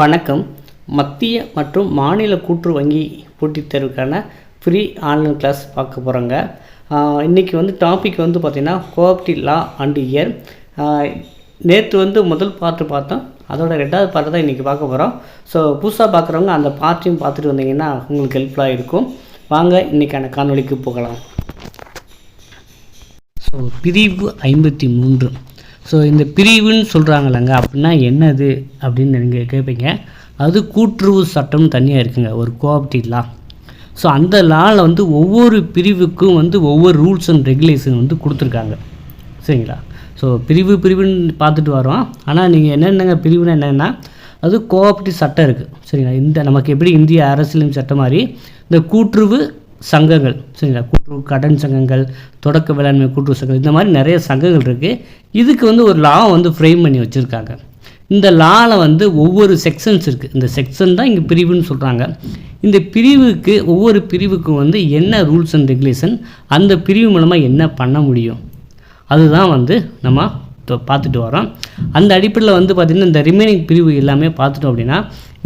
வணக்கம். மத்திய மற்றும் மாநில கூற்று வங்கி போட்டித் தேர்வுக்கான ஃப்ரீ ஆன்லைன் கிளாஸ் பார்க்க போகிறோங்க இன்றைக்கி வந்து டாபிக் வந்து பார்த்திங்கன்னா கோஆப்டி லா அண்ட் இயர் நேற்று வந்து முதல் பார்ட்டு பார்த்தோம். அதோட ரெண்டாவது பார்ட்டு தான் இன்றைக்கி பார்க்க போகிறோம் ஸோ புதுசாக பார்க்குறவங்க அந்த பார்ட்டையும் பார்த்துட்டு வந்தீங்கன்னா உங்களுக்கு ஹெல்ப்ஃபுல்லாக இருக்கும். வாங்க இன்றைக்கான காணொலிக்கு போகலாம். ஸோ பிரிவு ஐம்பத்தி மூன்று. ஸோ இந்த பிரிவுன்னு சொல்கிறாங்களங்க அப்படின்னா என்னது? அப்படின்னு நீங்கள் கேட்பீங்க அது கூட்டுறவு சட்டம்னு தனியாக இருக்குங்க. ஒரு கோஆப்டிவ் லா ஸோ அந்த லாவில் வந்து ஒவ்வொரு பிரிவுக்கும் வந்து ஒவ்வொரு ரூல்ஸ் அண்ட் ரெகுலேஷன் வந்து கொடுத்துருக்காங்க. சரிங்களா? ஸோ பிரிவு பிரிவுன்னு பார்த்துட்டு வரோம். ஆனால் நீங்கள் என்னென்னங்க பிரிவுன்னு என்னென்னா அது கோஆப்டிவ் சட்டம் இருக்குது சரிங்களா? இந்த நமக்கு எப்படி இந்திய அரசியலமைப்பு சட்டம் மாதிரி இந்த கூட்டுறவு சங்கங்கள் சரிங்களா? கூட்டுறவு கடன் சங்கங்கள் தொடக்க வேளாண்மை கூட்டுறவு சங்கங்கள் இந்த மாதிரி நிறைய சங்கங்கள் இருக்குது இதுக்கு வந்து ஒரு லா வந்து ஃப்ரேம் பண்ணி வச்சுருக்காங்க. இந்த லாவில் வந்து ஒவ்வொரு செக்ஷன்ஸ் இருக்குது இந்த செக்ஷன் தான் இங்கே பிரிவுன்னு சொல்கிறாங்க இந்த பிரிவுக்கு ஒவ்வொரு பிரிவுக்கும் வந்து என்ன ரூல்ஸ் அண்ட் ரெகுலேஷன் அந்த பிரிவு மூலமாக என்ன பண்ண முடியும்? அதுதான் வந்து நம்ம பார்த்துட்டு வரோம். அந்த அடிப்படையில் வந்து பார்த்திங்கன்னா இந்த ரிமைனிங் பிரிவு எல்லாமே பார்த்துட்டோம் அப்படின்னா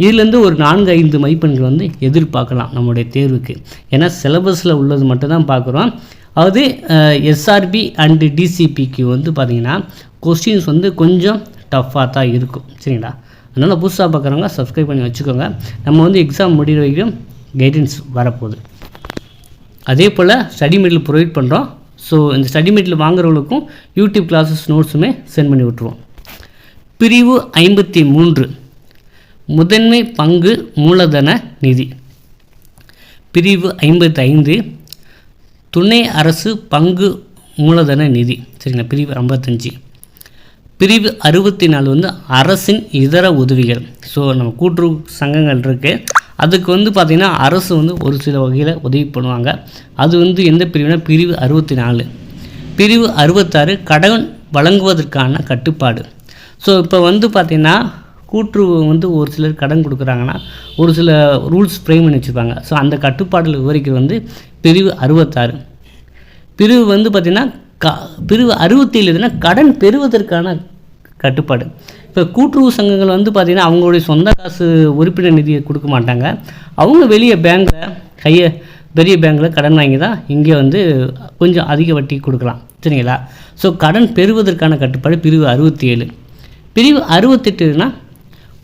இதுலேருந்து ஒரு நான்கு ஐந்து மதிப்பெண்கள் வந்து எதிர்பார்க்கலாம் நம்மளுடைய தேர்வுக்கு. ஏன்னா சிலபஸில் உள்ளது மட்டும்தான் பார்க்குறோம். அதாவது எஸ்ஆர்பி அண்டு டிசிபிக்கு வந்து பார்த்திங்கன்னா கொஸ்டின்ஸ் வந்து கொஞ்சம் டஃப்பாக தான் இருக்கும். சரிங்களா? அதனால் புதுசாக பார்க்குறவங்க சப்ஸ்கிரைப் பண்ணி வச்சுக்கோங்க. நம்ம வந்து எக்ஸாம் முடிகிற வரைக்கும் கைடன்ஸ் வரப்போகுது. அதே போல் ஸ்டடி மெட்டீரியல் ப்ரொவைட் பண்ணுறோம் ஸோ இந்த ஸ்டடி மெட்டீரியல் வாங்குறவங்களுக்கும் யூடியூப் கிளாஸஸ் நோட்ஸுமே சென்ட் பண்ணி விட்ருவோம் பிரிவு ஐம்பத்தி மூன்று. முதன்மை பங்கு மூலதன நிதி. பிரிவு ஐம்பத்தி ஐந்து. துணை அரசு பங்கு மூலதன நிதி. சரிங்களா? பிரிவு ஐம்பத்தஞ்சு பிரிவு அறுபத்தி நாலு வந்து அரசின் இதர உதவிகள். ஸோ நம்ம கூட்டுறவு சங்கங்கள் இருக்குது அதுக்கு வந்து பார்த்திங்கன்னா அரசு வந்து ஒரு சில வகையில் உதவி பண்ணுவாங்க. அது வந்து எந்த பிரிவுனா பிரிவு அறுபத்தி நாலு பிரிவு அறுபத்தாறு கடன் வழங்குவதற்கான கட்டுப்பாடு. ஸோ இப்போ வந்து பார்த்திங்கன்னா கூட்டுறவு வந்து ஒரு சிலர் கடன் கொடுக்குறாங்கன்னா ஒரு சில ரூல்ஸ் ஃப்ரேம் பண்ணி வச்சுருப்பாங்க. ஸோ அந்த கட்டுப்பாடுகள் விவரிக்கிறது வந்து பிரிவு அறுபத்தாறு. பிரிவு வந்து பார்த்திங்கன்னா க பிரிவு அறுபத்தேழு எதுனா கடன் பெறுவதற்கான கட்டுப்பாடு. இப்போ கூட்டுறவு சங்கங்கள் வந்து பார்த்திங்கன்னா அவங்களுடைய சொந்த காசு உறுப்பினர் நிதியை கொடுக்க மாட்டாங்க. அவங்க வெளியே பேங்க்கில் கையை பெரிய பேங்க்கில் கடன் வாங்கி தான் இங்கே வந்து கொஞ்சம் அதிக வட்டி கொடுக்கலாம். சரிங்களா? ஸோ கடன் பெறுவதற்கான கட்டுப்பாடு பிரிவு அறுபத்தி ஏழு பிரிவு அறுபத்தெட்டுனா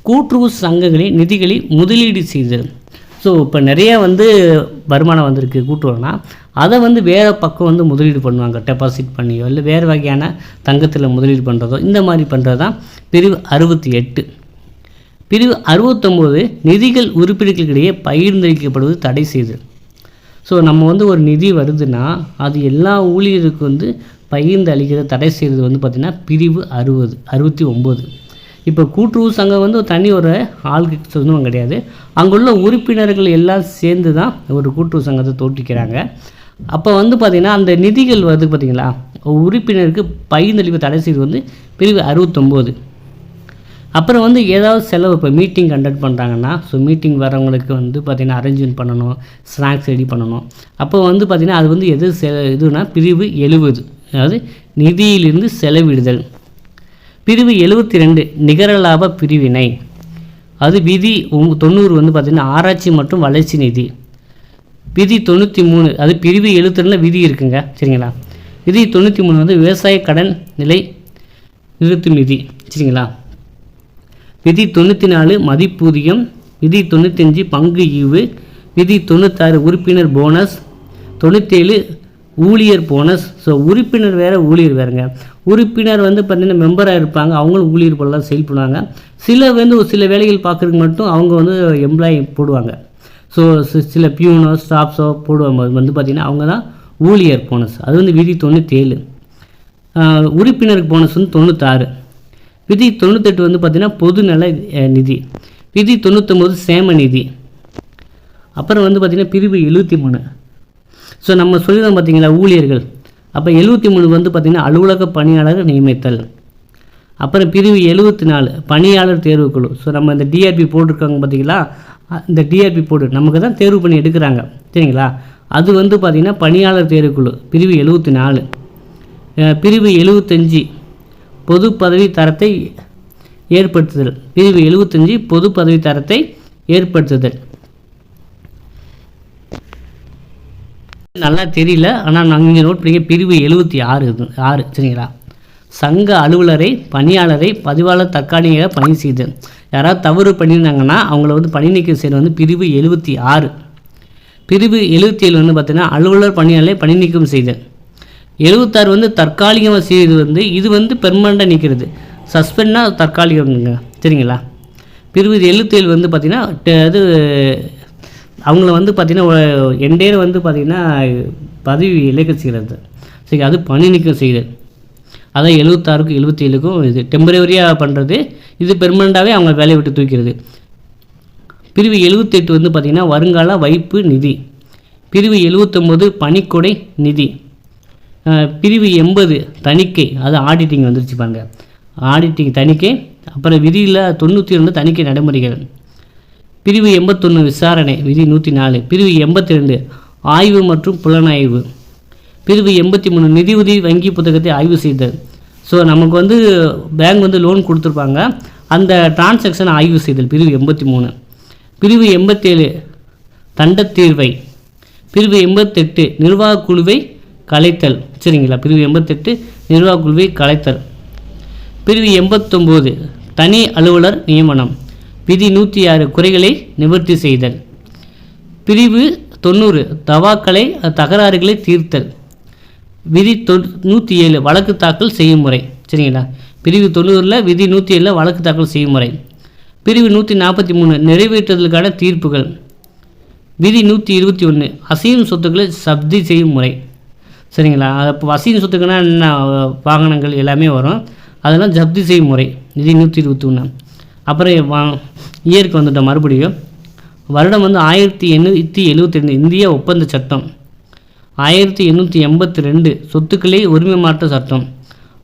கூட்டுறவு சங்கங்களின் நிதிகளை முதலீடு செய்தல். ஸோ இப்போ நிறைய வந்து வருமானம் வந்திருக்கு கூட்டுறவுனா அதை வந்து வேறு பக்கம் வந்து முதலீடு பண்ணுவாங்க. டெபாசிட் பண்ணியோ இல்லை வேறு வகையான தங்கத்தில் முதலீடு பண்ணுறதோ இந்த மாதிரி பண்ணுறது தான் பிரிவு அறுபத்தி எட்டு. பிரிவு அறுபத்தொம்போது நிதிகள் உறுப்பினர்களுக்கிடையே பகிர்ந்தளிக்கப்படுவது தடை செய்து ஸோ நம்ம வந்து ஒரு நிதி வருதுன்னா அது எல்லா ஊழியருக்கு வந்து பகிர்ந்து அளிக்கிறத தடை செய்கிறது வந்து பார்த்திங்கன்னா பிரிவு அறுபது அறுபத்தி ஒம்பது. இப்போ கூட்டுறவு சங்கம் வந்து ஒரு தனி ஒரு ஆளுக்கு சொந்தம் கிடையாது. அங்குள்ள உறுப்பினர்கள் எல்லாம் சேர்ந்து தான் ஒரு கூட்டுறவு சங்கத்தை தோற்றிக்கிறாங்க. அப்போ வந்து பார்த்திங்கன்னா அந்த நிதிகள் வருது பார்த்திங்களா உறுப்பினருக்கு பகிர்ந்தளிப்பு தடை செய்து வந்து பிரிவு அறுபத்தொம்போது. அப்புறம் வந்து ஏதாவது செலவு இப்போ மீட்டிங் கண்டக்ட் பண்ணுறாங்கன்னா ஸோ மீட்டிங் வரவங்களுக்கு வந்து பார்த்திங்கன்னா அரேஞ்ச்மெண்ட் பண்ணணும் ஸ்நாக்ஸ் ரெடி பண்ணணும். அப்போ வந்து பார்த்திங்கன்னா அது வந்து எது செ இதுனா பிரிவு எழுபது. அதாவது நிதியிலிருந்து செலவிடுதல். பிரிவு எழுபத்தி ரெண்டு நிகர லாப பிரிவினை. அது விதி ஒம்- தொண்ணூறு வந்து பார்த்திங்கன்னா ஆராய்ச்சி மற்றும் வளர்ச்சி நிதி. விதி தொண்ணூற்றி மூணு அது பிரிவு எழுபத்தி விதி இருக்குங்க சரிங்களா? விதி தொண்ணூற்றி மூணு வந்து விவசாய கடன் நிலை நிறுத்தும் நிதி சரிங்களா? விதி தொண்ணூற்றி நாலு மதிப்பூதியம். விதி தொண்ணூத்தஞ்சு பங்கு ஈவு. விதி தொண்ணூத்தாறு உறுப்பினர் போனஸ். தொண்ணூற்றேழு ஊழியர் போனஸ். ஸோ உறுப்பினர் வேறு ஊழியர் வேறுங்க. உறுப்பினர் வந்து பார்த்திங்கன்னா மெம்பராக இருப்பாங்க. அவங்களும் ஊழியர் போலலாம் செயல் பண்ணுவாங்க. சில வந்து ஒரு சில வேலைகள் பார்க்குறதுக்கு மட்டும் அவங்க வந்து எம்ப்ளாயி போடுவாங்க. ஸோ சில பியூனோ ஸ்டாஃப்ஸோ போடுவாங்க. அது வந்து பார்த்திங்கன்னா அவங்க தான் ஊழியர் போனஸ் அது வந்து விதி தொண்ணூற்றேழு ஆஹ் உறுப்பினருக்கு போனஸ் வந்து தொண்ணூத்தாறு. விதி தொண்ணூத்தெட்டு வந்து பார்த்திங்கன்னா பொதுநல நிதி. விதி தொண்ணூத்தொம்பது சேம நிதி. அப்புறம் வந்து பார்த்திங்கன்னா பிரிவு எழுபத்தி மூணு ஸோ நம்ம சொல்லிதான் பார்த்தீங்களா ஊழியர்கள். அப்போ எழுபத்தி மூணு வந்து பார்த்திங்கன்னா அலுவலக பணியாளர் நியமித்தல். அப்புறம் பிரிவு எழுபத்தி நாலு பணியாளர் தேர்வுக்குழு. ஸோ நம்ம இந்த டிஆர்பி போட்டிருக்காங்க பார்த்தீங்களா இந்த டிஆர்பி போர்டு நமக்கு தான் தேர்வு பண்ணி எடுக்கிறாங்க. சரிங்களா? அது வந்து பார்த்திங்கன்னா பணியாளர் தேர்வுக்குழு. பிரிவு எழுபத்தி நாலு. பிரிவு எழுபத்தஞ்சி பொது பதவி தரத்தை ஏற்படுத்துதல். பிரிவு எழுபத்தஞ்சு பொது பதவி தரத்தை ஏற்படுத்துதல். நல்லா தெரியல. ஆனால் நாங்கள் இங்கே நோட் பண்ணிக்க பிரிவு எழுபத்தி ஆறு ஆறு. சரிங்களா? சங்க அலுவலரை பணியாளரை பதிவாளர் தற்காலிக பணி செய்து. யாராவது தவறு பண்ணியிருந்தாங்கன்னா அவங்கள வந்து பணி நீக்கம் செய்கிறது வந்து பிரிவு எழுபத்தி ஆறு. பிரிவு எழுபத்தி ஏழு வந்து பார்த்தீங்கன்னா அலுவலர் பணியாளரை பணி நீக்கம் செய்தல் எழுபத்தாறு வந்து தற்காலிகமாக செய்வது வந்து இது வந்து பெர்மனண்ட்டாக நிற்கிறது சஸ்பெண்ட்னா தற்காலிகம்ங்க சரிங்களா? பிரிவு எழுபத்தேழு வந்து பார்த்திங்கன்னா அது அவங்கள வந்து பார்த்திங்கன்னா எண்டேர் வந்து பார்த்திங்கன்னா பதவி இழக்க செய்கிறது சரி அது பணி நீக்கம் செய்கிறது அதான் எழுபத்தாறுக்கும் எழுபத்தேழுக்கும் இது டெம்பரவரியாக பண்ணுறது இது பெர்மனண்ட்டாகவே அவங்க வேலையை விட்டு தூக்கிறது. பிரிவு எழுபத்தெட்டு வந்து பார்த்திங்கன்னா வருங்கால வைப்பு நிதி. பிரிவு எழுபத்தொம்போது பணிக்கொடை நிதி. பிரிவு எண்பது தணிக்கை. அது ஆடிட்டிங் வந்துருச்சு பாருங்க. ஆடிட்டிங் தணிக்கை. அப்புறம் விதியில் தொண்ணூற்றி ரெண்டு தணிக்கை நடைமுறைகள். பிரிவு எண்பத்தொன்று விசாரணை. விதி நூற்றி நாலு. பிரிவு எண்பத்தி ரெண்டு ஆய்வு மற்றும் புலனாய்வு. பிரிவு எண்பத்தி மூணு நிதியுதவி வங்கி புத்தகத்தை ஆய்வு செய்தல் ஸோ நமக்கு வந்து பேங்க் வந்து லோன் கொடுத்துருப்பாங்க. அந்த டிரான்சாக்ஷனை ஆய்வு செய்தல் பிரிவு எண்பத்தி மூணு. பிரிவு எண்பத்தேழு தண்டத்தீர்வை. பிரிவு எண்பத்தெட்டு நிர்வாக குழுவை கலைத்தல். சரிங்களா? பிரிவு எண்பத்தெட்டு நிர்வாக குழுவை கலைத்தல். பிரிவு எண்பத்தொம்போது தனி அலுவலர் நியமனம். விதி நூற்றி ஆறு குறைகளை நிவர்த்தி செய்தல். பிரிவு தொண்ணூறு தவாக்களை தகராறுகளை தீர்த்தல். விதி தொ நூற்றி ஏழு வழக்கு தாக்கல் செய்யும் முறை. சரிங்களா? பிரிவு தொண்ணூறில் விதி நூற்றி ஏழில் வழக்கு தாக்கல் செய்யும் முறை. பிரிவு நூற்றி நாற்பத்தி மூணு நிறைவேற்றுதலுக்கான தீர்ப்புகள். விதி நூற்றி இருபத்தி ஒன்று அசையும் சொத்துக்களை சப்தி செய்யும் முறை. சரிங்களா? அப்போ அசையும் சொத்துக்குன்னா என்ன வாகனங்கள் எல்லாமே வரும். அதெல்லாம் ஜப்தி செய்யும் முறை. விதி நூற்றி இருபத்தி ஒன்று அப்புறம் வா இயற்கை வந்துட்டோம் மறுபடியும் வருடம் வந்து ஆயிரத்தி எண்ணூற்றி எழுபத்தி ரெண்டு இந்திய ஒப்பந்த சட்டம். ஆயிரத்தி எண்ணூற்றி எண்பத்தி ரெண்டு சொத்துக்களே உரிமை மாற்ற சட்டம்.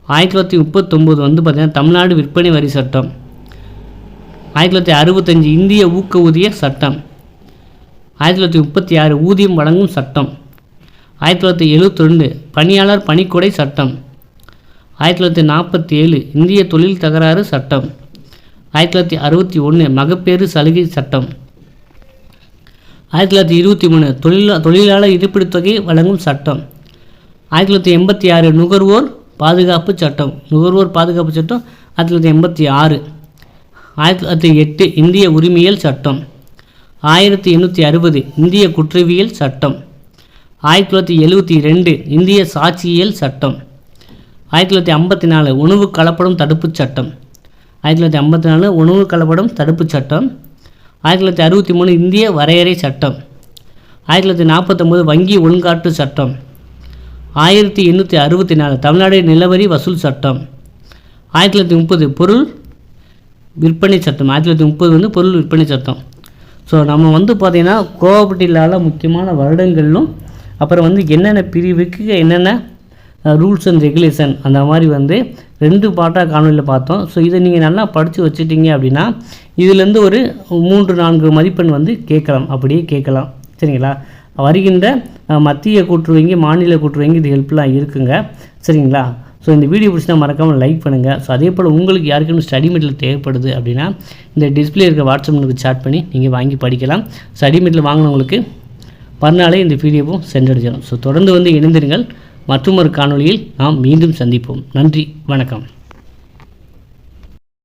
ஆயிரத்தி தொள்ளாயிரத்தி முப்பத்தொம்போது வந்து பார்த்திங்கன்னா தமிழ்நாடு விற்பனை வரி சட்டம். ஆயிரத்தி தொள்ளாயிரத்தி அறுபத்தஞ்சு இந்திய ஊக்க ஊதிய சட்டம். ஆயிரத்தி தொள்ளாயிரத்தி முப்பத்தி ஆறு ஊதியம் வழங்கும் சட்டம். ஆயிரத்தி தொள்ளாயிரத்தி எழுபத்தி ரெண்டு பணியாளர் பணிக்கொடை சட்டம். ஆயிரத்தி தொள்ளாயிரத்தி நாற்பத்தி ஏழு இந்திய தொழில் தகராறு சட்டம். ஆயிரத்தி தொள்ளாயிரத்தி அறுபத்தி ஒன்று மகப்பேறு சலுகை சட்டம். ஆயிரத்தி தொள்ளாயிரத்தி இருபத்தி மூணு தொழிலா தொழிலாளர் இருப்பிடத் தொகை வழங்கும் சட்டம். ஆயிரத்தி தொள்ளாயிரத்தி எண்பத்தி ஆறு நுகர்வோர் பாதுகாப்பு சட்டம். நுகர்வோர் பாதுகாப்பு சட்டம் ஆயிரத்தி தொள்ளாயிரத்தி எண்பத்தி ஆறு. ஆயிரத்தி தொள்ளாயிரத்தி எட்டு இந்திய உரிமையியல் சட்டம். ஆயிரத்தி எண்ணூற்றி அறுபது இந்திய குற்றவியல் சட்டம். ஆயிரத்தி தொள்ளாயிரத்தி எழுபத்தி ரெண்டு இந்திய சாட்சியியல் சட்டம். ஆயிரத்தி தொள்ளாயிரத்தி ஐம்பத்தி நாலு உணவு கலப்படம் தடுப்புச் சட்டம். ஆயிரத்தி தொள்ளாயிரத்தி ஐம்பத்தி நாலு உணவு கலப்படம் தடுப்புச் சட்டம். ஆயிரத்தி தொள்ளாயிரத்தி அறுபத்தி மூணு இந்திய வரையறை சட்டம். ஆயிரத்தி தொள்ளாயிரத்தி நாற்பத்தொம்போது வங்கி ஒழுங்காட்டு சட்டம். ஆயிரத்தி எண்ணூற்றி அறுபத்தி நாலு தமிழ்நாடு நிலவரி வசூல் சட்டம். ஆயிரத்தி தொள்ளாயிரத்தி முப்பது பொருள் விற்பனை சட்டம். ஆயிரத்தி தொள்ளாயிரத்தி முப்பது வந்து பொருள் விற்பனை சட்டம். ஸோ நம்ம வந்து பார்த்திங்கன்னா கோஆபரேட்டிவ்லால் முக்கியமான வருடங்களும் அப்புறம் வந்து என்னென்ன பிரிவுக்கு என்னென்ன ரூல்ஸ் அண்ட் ரெகுலேஷன் அந்த மாதிரி வந்து ரெண்டு பாட்டாக காணொலியில் பார்த்தோம். ஸோ இதை நீங்கள் நல்லா படித்து வச்சுட்டீங்க அப்படின்னா இதுலேருந்து ஒரு மூன்று நான்கு மதிப்பெண் வந்து கேட்கலாம். அப்படியே கேட்கலாம். சரிங்களா? வருகின்ற மத்திய மத்திய கூட்டுறவங்க மாநில கூட்டுறவங்க இது ஹெல்ப்லாம் இருக்குங்க. சரிங்களா? ஸோ இந்த வீடியோ பிடிச்சினா மறக்காமல் லைக் பண்ணுங்கள் ஸோ அதே போல் உங்களுக்கு யாருக்குமே ஸ்டடி மெட்டீரியல் தேவைப்படுது அப்படின்னா இந்த டிஸ்பிளே இருக்க வாட்ஸ்அப் நம்பருக்கு சாட் பண்ணி நீங்கள் வாங்கி படிக்கலாம். ஸ்டடி மெட்டீரியல் வாங்கினவங்களுக்கு மறுநாளே இந்த வீடியோவும் சென்றடைஞ்சிடும் ஸோ தொடர்ந்து வந்து இணைந்திருங்கள். மற்றொரு காணொளியில் நாம் மீண்டும் சந்திப்போம். நன்றி வணக்கம்.